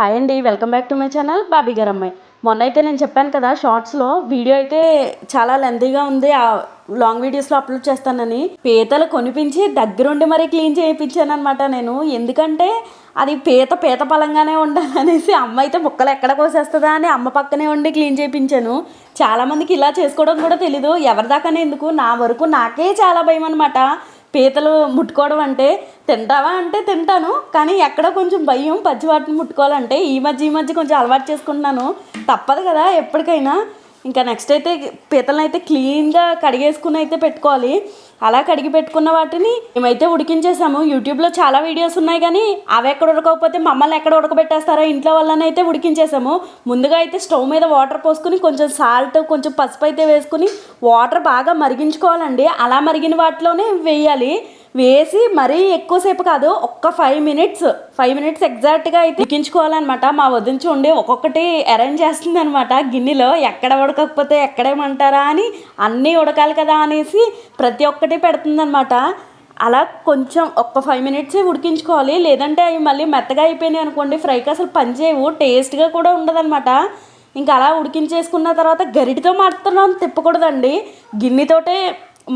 Hi అండి welcome back to my channel Bobby గారు అమ్మాయి మొన్న అయితే నేను చెప్పాను కదా షార్ట్స్లో వీడియో అయితే చాలా లెందీగా ఉంది ఆ లాంగ్ వీడియోస్లో అప్లోడ్ చేస్తానని. పీతలు కొనిపించి దగ్గరుండి మరీ క్లీన్ చేయించాను అనమాట నేను. ఎందుకంటే అది పీత పీత పలంగానే ఉండాలనేసి అమ్మ అయితే ముక్కలు ఎక్కడ కోసేస్తుందా అని అమ్మ పక్కనే ఉండి క్లీన్ చేయించాను చాలామందికి ఇలా చేసుకోవడం కూడా తెలీదు. ఎవరిదాకానే ఎందుకు? నా వరకు నాకే చాలా భయం అనమాట పీతలు ముట్టుకోవడం అంటే తింటావా అంటే తింటాను కానీ ఎక్కడ కొంచెం భయం పచ్చి వాటిని ముట్టుకోవాలంటే ఈ మధ్య ఈ మధ్య కొంచెం అలవాటు చేసుకుంటున్నాను. తప్పదు కదా ఎప్పటికైనా. ఇంకా నెక్స్ట్ అయితే పీతలను అయితే క్లీన్గా కడిగేసుకుని అయితే పెట్టుకోవాలి. అలా కడిగి పెట్టుకున్న వాటిని మేమైతే ఉడికించేసాము. యూట్యూబ్లో చాలా వీడియోస్ ఉన్నాయి కానీ అవి ఎక్కడ ఉడకకపోతే మమ్మల్ని ఎక్కడ ఉడకబెట్టేస్తారో ఇంట్లో వాళ్ళని అయితే ఉడికించేసాము. ముందుగా అయితే స్టవ్ మీద వాటర్ పోసుకుని కొంచెం సాల్ట్ కొంచెం పసుపు అయితే వేసుకుని వాటర్ బాగా మరిగించుకోవాలండి. అలా మరిగిన వాటిలోనే వేయాలి. వేసి మరీ ఎక్కువసేపు కాదు ఒక్క ఫైవ్ మినిట్స్ ఫైవ్ మినిట్స్ ఎగ్జాక్ట్గా అయితే ఉడికించుకోవాలన్నమాట. మా వదిన చూడండి ఒక్కొక్కటి అరేంజ్ చేస్తుంది అనమాట గిన్నెలో ఎక్కడ ఉడకకపోతే ఎక్కడేమంటారా అని అన్నీ ఉడకాలి కదా అనేసి ప్రతి ఒక్కటి పెడుతుందనమాట అలా కొంచెం ఒక్క ఫైవ్ మినిట్సే ఉడికించుకోవాలి. లేదంటే అవి మళ్ళీ మెత్తగా అయిపోయినాయి అనుకోండి ఫ్రైకి అసలు పనిచేయవు. టేస్ట్గా కూడా ఉండదన్నమాట. ఇంకా అలా ఉడికించేసుకున్న తర్వాత గరిటితో మాత్రం తిప్పకూడదండి. గిన్నెతోటే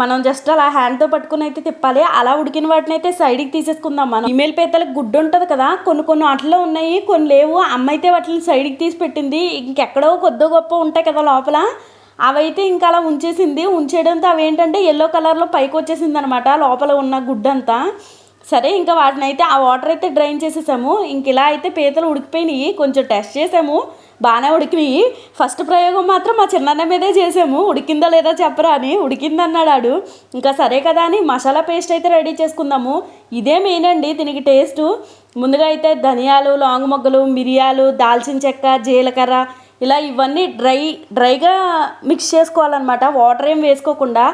మనం జస్ట్ అలా హ్యాండ్తో పట్టుకుని అయితే తిప్పాలి. అలా ఉడికిన వాటిని అయితే సైడ్కి తీసేసుకుందాం మనం. ఇమెయిల్ పీతలకు గుడ్డు ఉంటుంది కదా కొన్ని కొన్ని వాటిలో ఉన్నాయి కొన్ని లేవు. అమ్మ అయితే వాటిని సైడ్కి తీసి పెట్టింది. ఇంకెక్కడో కొద్దో గొప్ప ఉంటాయి కదా లోపల. అవైతే ఇంకా అలా ఉంచేసింది. ఉంచేయడంతో అవి ఏంటంటే ఎల్లో కలర్లో పైకి వచ్చేసింది అనమాట లోపల ఉన్న గుడ్డంతా. సరే ఇంకా వాటిని అయితే ఆ వాటర్ అయితే డ్రైన్ చేసేసాము. ఇంక ఇలా అయితే పీతలు ఉడికిపోయినాయి. కొంచెం టెస్ట్ చేసాము. బాగానే ఉడికినాయి. ఫస్ట్ ప్రయోగం మాత్రం మా చిన్న మీదే చేసాము. ఉడికిందా లేదా చెప్పరా అని. ఉడికిందన్నాడు ఆడు. ఇంకా సరే కదా అని మసాలా పేస్ట్ అయితే రెడీ చేసుకుందాము. ఇదే మెయిన్ అండి దీనికి టేస్ట్ ముందుగా అయితే ధనియాలు లాంగ్ మొగ్గలు మిరియాలు దాల్చిన చెక్క జీలకర్ర ఇలా ఇవన్నీ డ్రై డ్రైగా మిక్స్ చేసుకోవాలన్నమాట. వాటర్ ఏం వేసుకోకుండా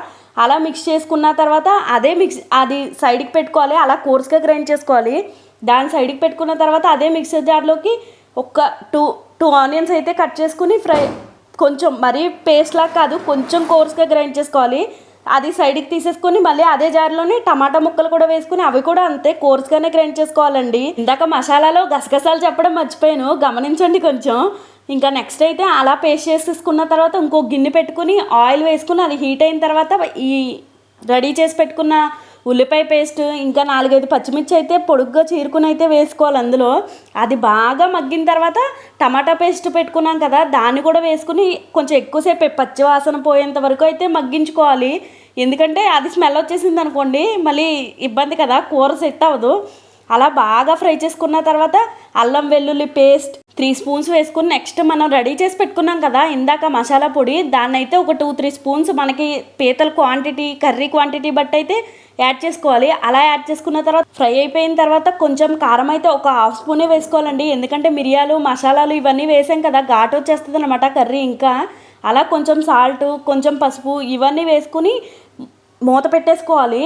అలా మిక్స్ చేసుకున్న తర్వాత అదే మిక్స్ అది సైడ్కి పెట్టుకోవాలి అలా కోర్స్గా గ్రైండ్ చేసుకోవాలి. దాని సైడ్కి పెట్టుకున్న తర్వాత అదే మిక్సర్ జార్లోకి ఒక టూ టూ ఆనియన్స్ అయితే కట్ చేసుకుని ఫ్రై కొంచెం మరీ పేస్ట్లా కాదు కొంచెం కోర్స్గా గ్రైండ్ చేసుకోవాలి. అది సైడ్కి తీసేసుకొని మళ్ళీ అదే జార్లోనే టమాటా ముక్కలు కూడా వేసుకుని అవి కూడా అంతే కోర్స్గానే గ్రైండ్ చేసుకోవాలండి. ఇందాక మసాలాలో గసగసాలు చెప్పడం మర్చిపోయాను. గమనించండి కొంచెం. ఇంకా నెక్స్ట్ అయితే అలా పేస్ట్ చేసేసుకున్న తర్వాత ఇంకో గిన్నె పెట్టుకుని ఆయిల్ వేసుకుని అది హీట్ అయిన తర్వాత ఈ రెడీ చేసి పెట్టుకున్న ఉల్లిపాయ పేస్ట్ ఇంకా నాలుగైదు పచ్చిమిర్చి అయితే పొడుగ్గా చీరుకుని అయితే వేసుకోవాలి అందులో. అది బాగా మగ్గిన తర్వాత టమాటా పేస్ట్ పెట్టుకున్నాం కదా దాన్ని కూడా వేసుకుని కొంచెం ఎక్కువసేపు పచ్చి వాసన పోయేంత వరకు అయితే మగ్గించుకోవాలి. ఎందుకంటే అది స్మెల్ వచ్చేసింది అనుకోండి మళ్ళీ ఇబ్బంది కదా కూర సెట్ అవ్వదు. అలా బాగా ఫ్రై చేసుకున్న తర్వాత అల్లం వెల్లుల్లి పేస్ట్ త్రీ స్పూన్స్ వేసుకుని నెక్స్ట్ మనం రెడీ చేసి పెట్టుకున్నాం కదా ఇందాక మసాలా పొడి దాన్ని అయితే ఒక టూ త్రీ స్పూన్స్ మనకి పీతల క్వాంటిటీ కర్రీ క్వాంటిటీ బట్టి అయితే యాడ్ చేసుకోవాలి. అలా యాడ్ చేసుకున్న తర్వాత ఫ్రై అయిపోయిన తర్వాత కొంచెం కారం అయితే ఒక హాఫ్ స్పూనే వేసుకోవాలండి. ఎందుకంటే మిరియాలు మసాలాలు ఇవన్నీ వేసాం కదా ఘాటు వచ్చేస్తుంది అనమాట కర్రీ ఇంకా. అలా కొంచెం సాల్ట్ కొంచెం పసుపు ఇవన్నీ వేసుకుని మూత పెట్టేసుకోవాలి.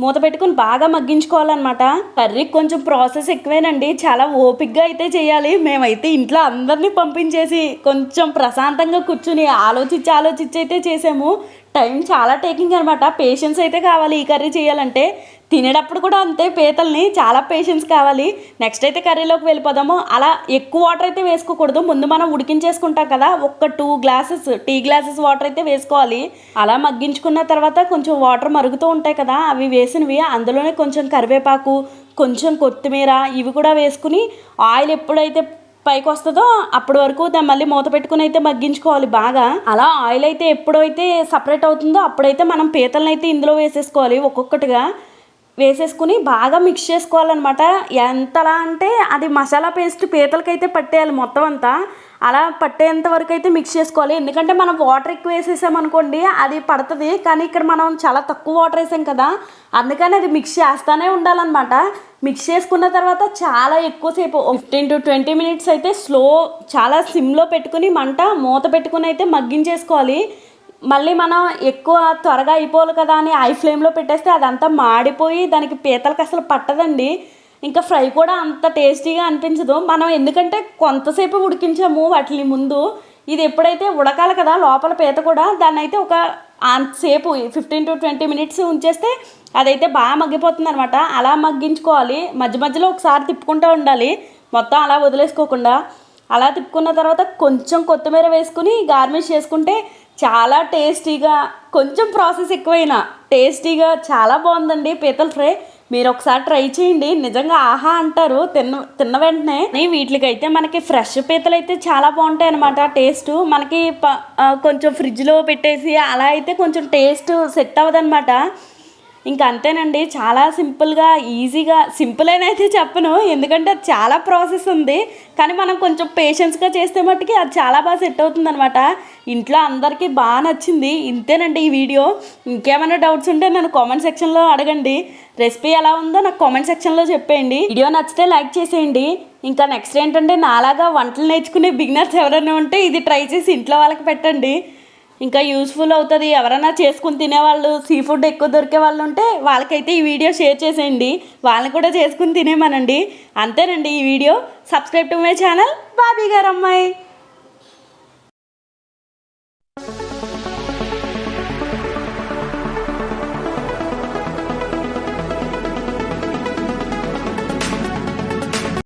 మూత పెట్టుకుని బాగా మగ్గించుకోవాలన్నమాట. కర్రీకి కొంచెం ప్రాసెస్ ఎక్కువేనండి. చాలా ఓపిక్గా అయితే చేయాలి. మేమైతే ఇంట్లో అందరినీ పంపించేసి కొంచెం ప్రశాంతంగా కూర్చుని ఆలోచించి ఆలోచించి అయితే చేసాము. టైం చాలా టేకింగ్ అనమాట పేషెన్స్ అయితే కావాలి ఈ కర్రీ చేయాలంటే. తినేటప్పుడు కూడా అంతే పీతల్ని చాలా పేషెన్స్ కావాలి. నెక్స్ట్ అయితే కర్రీలోకి వెళ్ళిపోదాము. అలా ఎక్కువ వాటర్ అయితే వేసుకోకూడదు. ముందు మనం ఉడికించేసుకుంటాం కదా ఒక్క two glasses tea glasses water అయితే వేసుకోవాలి. అలా మగ్గించుకున్న తర్వాత కొంచెం వాటర్ మరుగుతూ ఉంటాయి కదా అవి వేసినవి. అందులోనే కొంచెం కరివేపాకు కొంచెం కొత్తిమీర ఇవి కూడా వేసుకుని ఆయిల్ ఎప్పుడైతే పైకి వస్తుందో అప్పటి వరకు దాన్ని మళ్ళీ మూత పెట్టుకుని అయితే మగ్గించుకోవాలి బాగా. అలా ఆయిల్ అయితే ఎప్పుడైతే సపరేట్ అవుతుందో అప్పుడైతే మనం పీతలను అయితే ఇందులో వేసేసుకోవాలి ఒక్కొక్కటిగా. వేసేసుకుని బాగా మిక్స్ చేసుకోవాలన్నమాట. ఎంతలా అంటే అది మసాలా పేస్ట్ పీతలకైతే పట్టేయాలి మొత్తం అంతా. అలా పట్టేంత వరకు అయితే మిక్స్ చేసుకోవాలి. ఎందుకంటే మనం వాటర్ ఎక్కువ వేసేసామనుకోండి అది పడుతుంది. కానీ ఇక్కడ మనం చాలా తక్కువ వాటర్ వేసాం కదా అందుకని అది మిక్స్ చేస్తూనే ఉండాలన్నమాట. మిక్స్ చేసుకున్న తర్వాత చాలా ఎక్కువసేపు ఫిఫ్టీన్ టు ట్వంటీ మినిట్స్ అయితే స్లో చాలా సిమ్లో పెట్టుకుని మంట మూత పెట్టుకుని అయితే మగ్గించేసుకోవాలి. మళ్ళీ మనం ఎక్కువ త్వరగా అయిపోవాలి కదా అని ఐ ఫ్లేమ్లో పెట్టేస్తే అదంతా మాడిపోయి దానికి పీతలకి అసలు పట్టదండి. ఇంకా ఫ్రై కూడా అంత టేస్టీగా అనిపించదు. మనం ఎందుకంటే కొంతసేపు ఉడికించాము వాటిని ముందు. ఇది ఎప్పుడైతే ఉడకాలి కదా లోపల పీత కూడా దాన్ని అయితే ఒక అంతసేపు ఫిఫ్టీన్ టు ట్వంటీ మినిట్స్ ఉంచేస్తే అదైతే బాగా మగ్గిపోతుంది అనమాట అలా మగ్గించుకోవాలి. మధ్య మధ్యలో ఒకసారి తిప్పుకుంటూ ఉండాలి. మొత్తం అలా వదిలేసుకోకుండా. అలా తిప్పుకున్న తర్వాత కొంచెం కొత్తిమీర వేసుకుని గార్నిష్ చేసుకుంటే చాలా టేస్టీగా కొంచెం ప్రాసెస్ ఎక్కువైనా టేస్టీగా చాలా బాగుందండి పీతల ఫ్రై. మీరు ఒకసారి ట్రై చేయండి. నిజంగా ఆహా అంటారు. తిన్న తిన్న వెంటనే. వీటికైతే మనకి ఫ్రెష్ పీతలు అయితే చాలా బాగుంటాయి అనమాట టేస్ట్ మనకి ప- కొంచెం ఫ్రిడ్జ్లో పెట్టేసి అలా అయితే కొంచెం టేస్ట్ సెట్ అవ్వదనమాట ఇంకా అంతేనండి చాలా సింపుల్గా ఈజీగా సింపుల్ అని అయితే చెప్పను. ఎందుకంటే అది చాలా ప్రాసెస్ ఉంది. కానీ మనం కొంచెం పేషెన్స్గా చేస్తే మట్టుకి అది చాలా బాగా సెట్ అవుతుంది అనమాట ఇంట్లో అందరికీ బాగా నచ్చింది. ఇంతేనండి ఈ వీడియో. ఇంకేమైనా డౌట్స్ ఉంటే నన్ను కామెంట్ సెక్షన్లో అడగండి. రెసిపీ ఎలా ఉందో నాకు కామెంట్ సెక్షన్లో చెప్పేయండి. వీడియో నచ్చితే లైక్ చేసేయండి. ఇంకా నెక్స్ట్ ఏంటంటే నాలాగా వంటలు నేర్చుకునే బిగినర్స్ ఎవరైనా ఉంటే ఇది ట్రై చేసి ఇంట్లో వాళ్ళకి పెట్టండి. ఇంకా యూస్ఫుల్ అవుతుంది. ఎవరైనా చేసుకుని తినేవాళ్ళు సీ ఫుడ్ ఎక్కువ దొరికే వాళ్ళు ఉంటే వాళ్ళకైతే ఈ వీడియో షేర్ చేసేయండి. వాళ్ళని కూడా చేసుకుని తినేమనండి. అంతేనండి ఈ video subscribe to my channel Bobby గారు అమ్మాయి